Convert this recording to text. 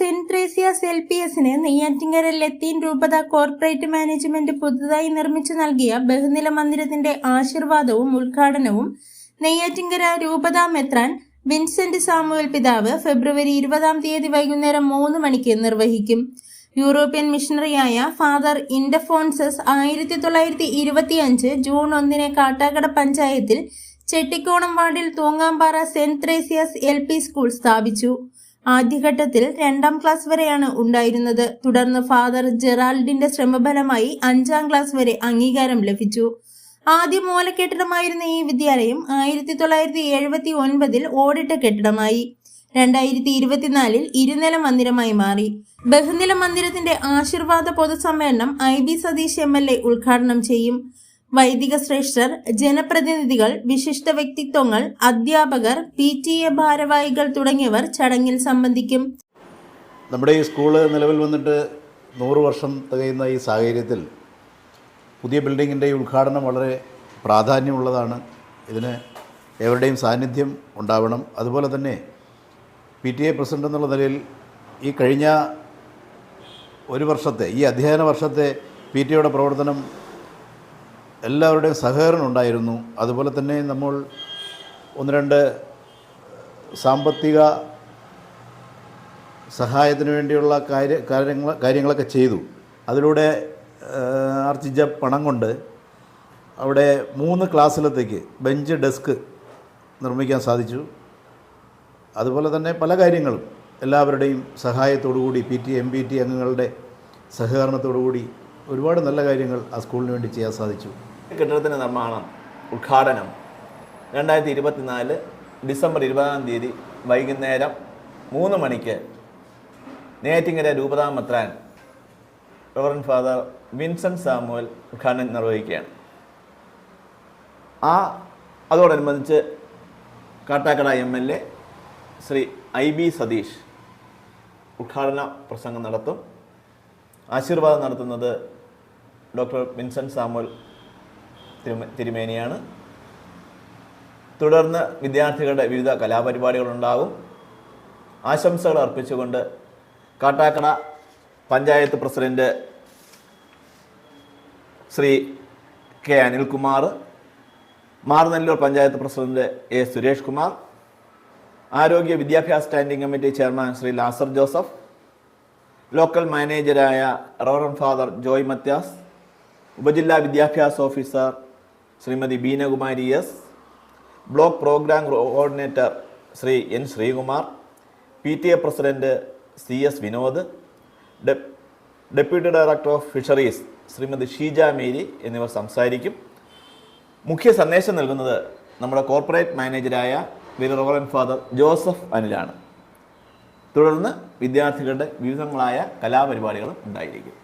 Saint Thresias L P എസിന് നെയ്യാറ്റിങ്കര ലത്തീൻ രൂപത corporate management പുതുതായി നിർമ്മിച്ചു നൽകിയ ബഹുനില മന്ദിരത്തിന്റെ ആശീർവാദവും ഉദ്ഘാടനവും നെയ്യാറ്റിങ്കര രൂപത മെത്രാൻ വിൻസെന്റ് സാമുവൽ പിതാവ് ഫെബ്രുവരി ഇരുപതാം തീയതി വൈകുന്നേരം മൂന്ന് മണിക്ക് നിർവഹിക്കും. യൂറോപ്യൻ മിഷണറിയായ ഫാദർ ഇൻഡഫോൺസസ് ആയിരത്തി തൊള്ളായിരത്തി ഇരുപത്തിയഞ്ച് ജൂൺ ഒന്നിന് കാട്ടാക്കട പഞ്ചായത്തിൽ ചെട്ടിക്കോണം വാർഡിൽ Thoongampara saint Thresias L P school സ്ഥാപിച്ചു. ആദ്യഘട്ടത്തിൽ രണ്ടാം ക്ലാസ് വരെയാണ് ഉണ്ടായിരുന്നത്. തുടർന്ന് ഫാദർ ജെറാൾഡിന്റെ ശ്രമഫലമായി അഞ്ചാം ക്ലാസ് വരെ അംഗീകാരം ലഭിച്ചു. ആദ്യ മൂലക്കെട്ടിടമായിരുന്ന ഈ വിദ്യാലയം ആയിരത്തി തൊള്ളായിരത്തി എഴുപത്തി ഒൻപതിൽ ഓടിട്ട കെട്ടിടമായി. രണ്ടായിരത്തി ഇരുപത്തിനാലിൽ ഇരുനില മന്ദിരമായി മാറി. ബഹുനില മന്ദിരത്തിന്റെ ആശീർവാദ പൊതുസമ്മേളനം I B Satheesh M L A ഉദ്ഘാടനം ചെയ്യും. വൈദിക ശ്രേഷ്ഠർ ജനപ്രതിനിധികൾ വിശിഷ്ട വ്യക്തിത്വങ്ങൾ അധ്യാപകർ പി ടി എ ഭാരവാഹികൾ തുടങ്ങിയവർ ചടങ്ങിൽ സംബന്ധിക്കും. നമ്മുടെ ഈ സ്കൂൾ നിലവിൽ വന്നിട്ട് നൂറ് വർഷം തികയുന്ന ഈ സാഹചര്യത്തിൽ പുതിയ ബിൽഡിങ്ങിന്റെ ഈ ഉദ്ഘാടനം വളരെ പ്രാധാന്യമുള്ളതാണ്. ഇതിന് എവരുടെയും സാന്നിധ്യം ഉണ്ടാവണം. അതുപോലെ തന്നെ പി ടി എ പ്രസിഡന്റ് എന്നുള്ള നിലയിൽ ഈ കഴിഞ്ഞ ഒരു വർഷത്തെ ഈ അധ്യയന വർഷത്തെ പി ടി എയുടെ പ്രവർത്തനം എല്ലാവരുടെയും സഹകരണം ഉണ്ടായിരുന്നു. അതുപോലെ തന്നെ നമ്മൾ ഒന്ന് രണ്ട് സാമ്പത്തിക സഹായത്തിന് വേണ്ടിയുള്ള കാര്യ കാര്യങ്ങൾ കാര്യങ്ങളൊക്കെ ചെയ്തു. അതിലൂടെ ആർജിച്ച പണം കൊണ്ട് അവിടെ മൂന്ന് ക്ലാസ്സിലത്തേക്ക് ബെഞ്ച് ഡെസ്ക് നിർമ്മിക്കാൻ സാധിച്ചു. അതുപോലെ തന്നെ പല കാര്യങ്ങളും എല്ലാവരുടെയും സഹായത്തോടുകൂടി P T M P T അംഗങ്ങളുടെ സഹകരണത്തോടുകൂടി ഒരുപാട് നല്ല കാര്യങ്ങൾ ആ സ്കൂളിന് വേണ്ടി ചെയ്യാൻ സാധിച്ചു. കെട്ടിടത്തിന്റെ നിർമ്മാണം ഉദ്ഘാടനം രണ്ടായിരത്തി ഇരുപത്തിനാല് ഡിസംബർ ഇരുപതാം തീയതി വൈകുന്നേരം മൂന്ന് മണിക്ക് നെയ്യാറ്റിങ്കര രൂപതാമത്രാൻ റവറൻ ഫാദർ വിൻസെന്റ് സാമുവൽ ഉദ്ഘാടനം നിർവഹിക്കുകയാണ്. ആ അതോടനുബന്ധിച്ച് Kattakada M L A Shri I B Satheesh ഉദ്ഘാടന പ്രസംഗം നടത്തും. ആശീർവാദം നടത്തുന്നത് ഡോക്ടർ വിൻസെന്റ് സാമുവൽ തിരുമേനിയാണ്. തുടർന്ന് വിദ്യാർത്ഥികളുടെ വിവിധ കലാപരിപാടികളുണ്ടാകും ആശംസകൾ അർപ്പിച്ചുകൊണ്ട് Kattakada panchayat president Shri K Anilkumar Maranalloor panchayat president A Suresh Kumar ആരോഗ്യ വിദ്യാഭ്യാസ standing committee chairman Shri Lazar Joseph local മാനേജരായ reverend father Joy Mathias ഉപജില്ലാ വിദ്യാഭ്യാസ officer Shrimati Beenakumari S block programme coordinator Shri N Sreekumar P T A president C S Vinod deputy director of fisheries Shrimati Sheeja Mary എന്നിവർ സംസാരിക്കും. മുഖ്യ സന്ദേശം നൽകുന്നത് നമ്മുടെ corporate മാനേജരായ വിറോളൻ ഫാദർ ജോസഫ് അനിലാണ്. തുടർന്ന് വിദ്യാർത്ഥികളുടെ വിവിധങ്ങളായ കലാപരിപാടികളും ഉണ്ടായിരിക്കും.